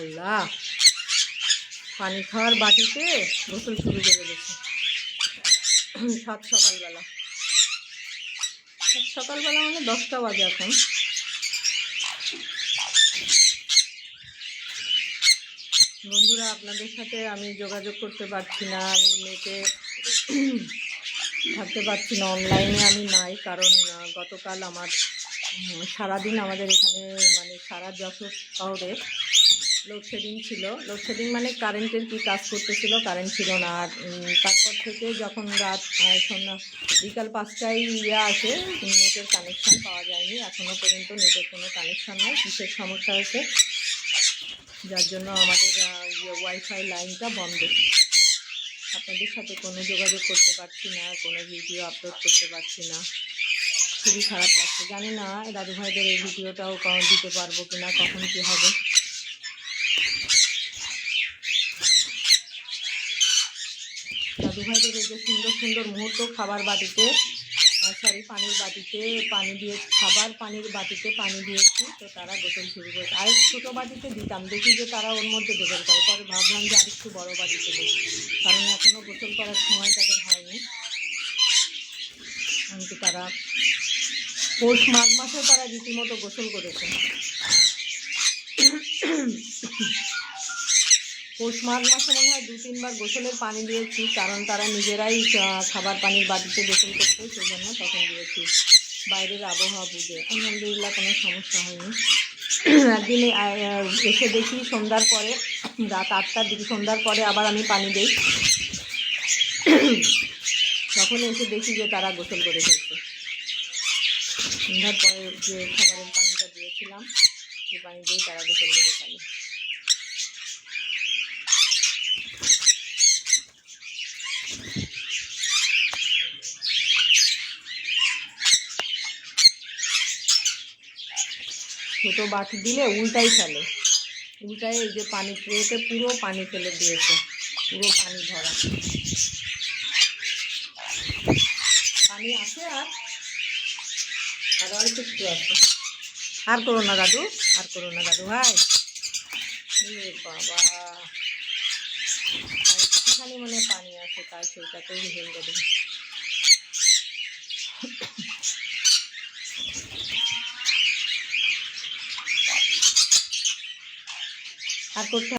আল্লাহ পানি খাওয়ার বাটিতে গোসল শুরু করে দিয়েছে। সাত সকালবেলা। সাত সকালবেলা মানে দশটা বাজে এখন। বন্ধুরা, আপনাদের সাথে আমি যোগাযোগ করতে পারছি না, আমি নেটে থাকতে পারছি না, অনলাইনে আমি নাই, কারণ গতকাল আমার সারাদিন আমাদের এখানে মানে সারা যশোর শহরে লোডশেডিং ছিল। লোডশেডিং মানে কারেন্টের কি কাজ করতেছিল কারেন্ট ছিল না। আর তারপর থেকে যখন রাত সন্ধ্যা, বিকাল পাঁচটায় ইয়ে আসে, নেটের কানেকশান পাওয়া যায়নি। এখনও পর্যন্ত নেটের কোনো কানেকশান নেই। কিসের সমস্যা হয়েছে? যার জন্য আমাদের ইয়ে ওয়াইফাই লাইনটা বন্ধ। আপনাদের সাথে কোনো যোগাযোগ করতে পারছি না, কোনো ভিডিও আপলোড করতে পারছি না। খুবই খারাপ লাগছে। জানি না দাদু ভাইদের এই ভিডিওটাও দিতে পারব কি না কখন কী হবে। দাদু ভাইদের এই যে সুন্দর সুন্দর মুহূর্ত খাবার বাটিতে সরি, পানির বাটিতে, পানি দিয়ে, খাবার পানির বাটিতে পানি দিয়েছি, তো তারা গোসল শুরু করেছে। আর ছোটো বাটিতে দিতাম, দেখি যে তারা ওর মধ্যে গোসল করে। পরে ভাবলাম যে আরেকটু বড় বাটিতে দিই, কারণ এখনও গোসল করার সময় তাদের হয়নি। এমনকি তারা পৌষ মাঘ মাসে তারা রীতিমতো গোসল করেছে। পৌষ মাঘ মাসে মনে হয় দু তিনবার গোসলের পানি দিয়েছি, কারণ তারা নিজেরাই খাবার পানির বাটিতে গোসল করতে সেই জন্য তখন দিয়েছি। বাইরের আবহাওয়া বুঝে। আলহামদুলিল্লাহ কোনো সমস্যা হয়নি। একদিন এসে দেখি সন্ধ্যার পরে, রাত আটটার দিকে সন্ধ্যার পরে আবার আমি পানি দিই। তখন এসে দেখি যে তারা গোসল করে ফেলছে। সন্ধ্যার পরে যে খাবারের পানিটা দিয়েছিলাম, সেই পানি দিয়ে তারা গোসল করে ফেলে। ছোটো বাটি দিলে উল্টাই ফেলে। উল্টাই এই যে পানি ট্রেতে পুরো পানি ফেলে দিয়েছে, পুরো পানি ভরা পানি আছে আর আর একটু আছে। আর করো না দাদু, আর করো না দাদু ভাই। বাবা। একটুখানি মনে পানি আছে, তাই সেইটাতেই হয়ে যাবে আর করতে